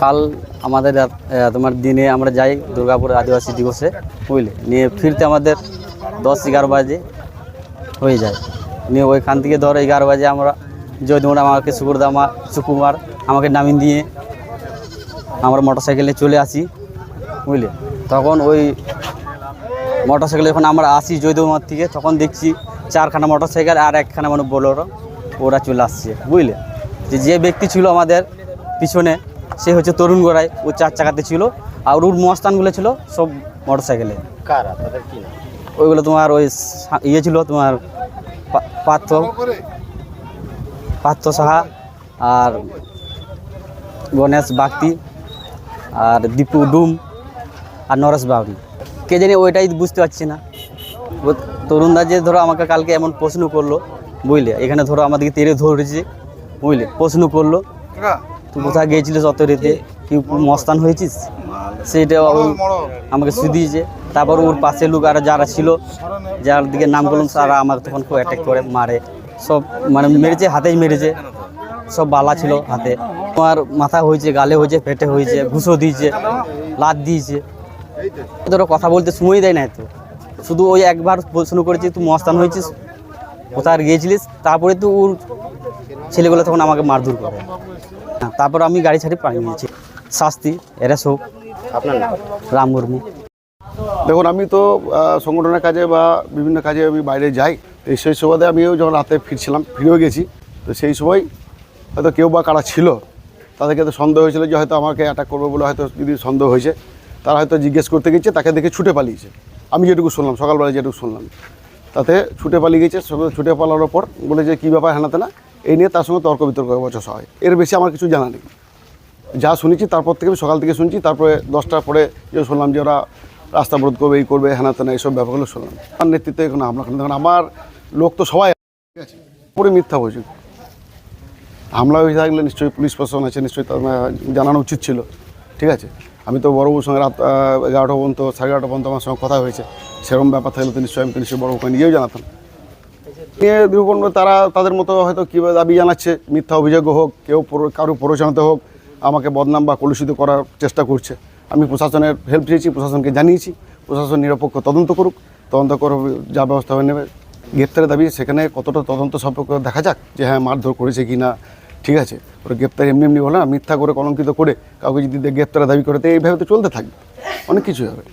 কাল আমাদের তোমার দিনে আমরা যাই দুর্গাপুর আদিবাসী দিবসে, বুঝলে? নিয়ে ফিরতে আমাদের দশ, এগারো বাজে হয়ে যায়। নিয়ে ওইখান থেকে ধরো এগারো বাজে আমরা যদুমরা আমাকে সুকুরদা মা, সুকুমার আমাকে নামিয়ে দিয়ে আমরা মোটর সাইকেলে চলে আসি, বুঝলে? তখন ওই মোটর সাইকেলে যখন আমরা আসি জয়দেবমার থেকে, তখন দেখছি চারখানা মোটর সাইকেল আর একখানা মানে বোলোরো ওরা চলে আসছে, বুঝলে? যে যে ব্যক্তি ছিল আমাদের পিছনে সে হচ্ছে তরুণ গোড়ায় ও চার চাকাতে ছিল। আর ওর মস্তানগুলো ছিল সব মোটর সাইকেলে কারা? তাদের কি ওইগুলো তোমার ওই সা- ইয়ে ছিল তোমার পা- পার্থ। পার্থ সাহা আর গণেশ বাগতি আর দীপু ডুম আর নরেশ বাবরি কে জানি ওইটাই বুঝতে পারছি না। তরুণদা যে ধরো আমাকে কালকে এমন প্রশ্ন করল বুঝলে? এখানে ধরো আমাদেরকে তেরে ধরেছে বুঝলে? প্রশ্ন করল। তুই কোথায় গিয়েছিলিস অত রেতে? কি মস্তান হয়েছিস? সেইটা ও আমাকে শুধিয়েছে তারপর ওর পাশে লোক আর যারা ছিল, যার দিকে নাম করলাম, তারা আমাকে তখন খুব অ্যাটাক করে, মারে। সব মানে মেরেছে, হাতেই মেরেছে। সব বালা ছিল হাতে। তোমার মাথা হয়েছে, গালে হয়েছে, পেটে হয়েছে ঘুষো দিয়েছে লাত দিয়েছে। ধরো কথা বলতে সময় দেয় না তো শুধু ওই একবার প্রশ্ন করেছি, তুই মস্তান হয়েছিস, কোথায় গিয়েছিলিস? তারপরে তো ওর ছেলেগুলো তখন আমাকে মারধর করে। হ্যাঁ, তারপর আমি গাড়ি ছাড়ি পালিয়ে নিয়েছি। শাস্তি এরা সব আপনার রাম মুর্মু। দেখুন আমি তো সংগঠনের কাজে বা বিভিন্ন কাজে আমি বাইরে যাই তো সেই সুবাদে আমিও যখন রাতে ফিরছিলাম ফিরেও গেছি তো সেই সময় হয়তো কেউ বা কারা ছিল তাদেরকে তো সন্দেহ হয়েছিল যে হয়তো আমাকে অ্যাটাক করবে বলে হয়তো যদি সন্দেহ হয়েছে তারা হয়তো জিজ্ঞেস করতে গেছে তাকে দেখে ছুটে পালিয়েছে। আমি যেটুকু শুনলাম সকালবেলা যেটুকু শুনলাম। তাতে ছুটে পালিয়ে গেছে ছুটে পালানোর পর বলে যে কী ব্যাপার হেনাতে না এই নিয়ে তার সঙ্গে তর্ক বিতর্ক বচসা হয়। এর বেশি আমার কিছু জানা নেই। যা শুনেছি তারপর থেকে আমি সকাল থেকে শুনছি, তারপরে দশটার পরে যে শুনলাম যে ওরা রাস্তা অবরোধ করবে, এই করবে হেনা তেনা এইসব ব্যাপারগুলো শুনলাম। তার নেতৃত্বে এখন করলাম দেখুন আমার লোক তো সবাই ঠিক আছে? পুরো মিথ্যা অভিযোগ হামলা হয়ে থাকলে নিশ্চয়ই পুলিশ প্রশাসন আছে, নিশ্চয়ই তার জানানো উচিত ছিল, ঠিক আছে? আমি তো বড়বাবুর সঙ্গে রাত এগারোটা পর্যন্ত, সাড়ে এগারোটা পর্যন্ত আমার সঙ্গে কথা হয়েছে। সেরকম ব্যাপার থাকলে তো নিশ্চয়ই আমি তো নিশ্চয়ই বড়বাবুকে নিজেও জানাতাম। নিয়ে তারা তাদের মতো হয়তো কীভাবে দাবি জানাচ্ছে, মিথ্যা অভিযোগ হোক, কেউ কারও প্ররোচনাতে হোক, আমাকে বদনাম বা কলুষিত করার চেষ্টা করছে। আমি প্রশাসনের হেল্প চেয়েছি, প্রশাসনকে জানিয়েছি, প্রশাসন নিরপেক্ষ তদন্ত করুক, তদন্ত করে যা ব্যবস্থা হয়ে নেবে। গ্রেপ্তারের দাবি সেখানে কতটা তদন্ত সম্পর্ক দেখা যাক যে হ্যাঁ মারধর করেছে কি না, ঠিক আছে। ওরা গ্রেপ্তার এমনি এমনি বলে না, মিথ্যা করে কলঙ্কিত করে কাউকে যদি গ্রেপ্তারের দাবি করে, তো এইভাবে তো চলতে থাকবে। অনেক কিছু হবে।